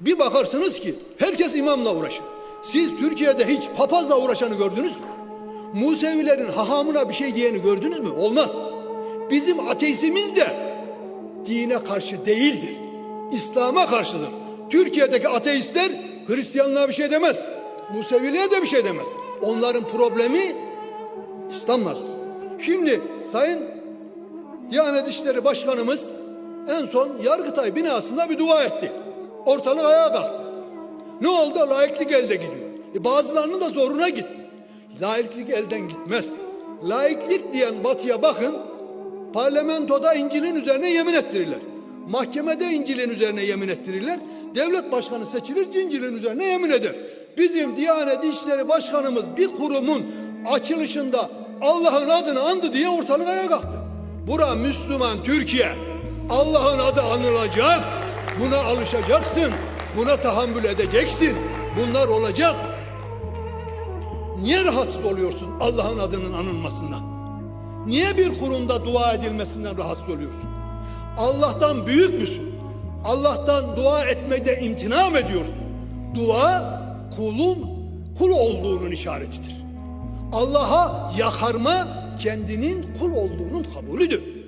Bir bakarsınız ki herkes imamla uğraşır. Siz Türkiye'de hiç papazla uğraşanı gördünüz mü? Musevilerin hahamına bir şey diyeni gördünüz mü? Olmaz. Bizim ateizmimiz de dine karşı değildir. İslam'a karşıdır. Türkiye'deki ateistler Hristiyanlığa bir şey demez. Museviliğe de bir şey demez. Onların problemi İslam'ladır. Şimdi Sayın Diyanet İşleri Başkanımız en son Yargıtay binasında bir dua etti. Ortalık ayağa kalktı. Ne oldu? Laiklik elde gidiyor. E bazılarının da zoruna gitti. Laiklik elden gitmez. Laiklik diyen batıya bakın. Parlamentoda İncil'in üzerine yemin ettirirler. Mahkemede İncil'in üzerine yemin ettirirler. Devlet başkanı seçilir İncil'in üzerine yemin eder. Bizim Diyanet İşleri Başkanımız bir kurumun açılışında Allah'ın adını andı diye ortalık ayağa kalktı. Bura Müslüman Türkiye. Allah'ın adı anılacak. Buna alışacaksın. Buna tahammül edeceksin. Bunlar olacak. Niye rahatsız oluyorsun Allah'ın adının anılmasından? Niye bir kurumda dua edilmesinden rahatsız oluyorsun? Allah'tan büyük müsün? Allah'tan dua etmede imtina mı ediyorsun? Dua kulun kul olduğunun işaretidir. Allah'a yakarma kendinin kul olduğunun kabulüdür.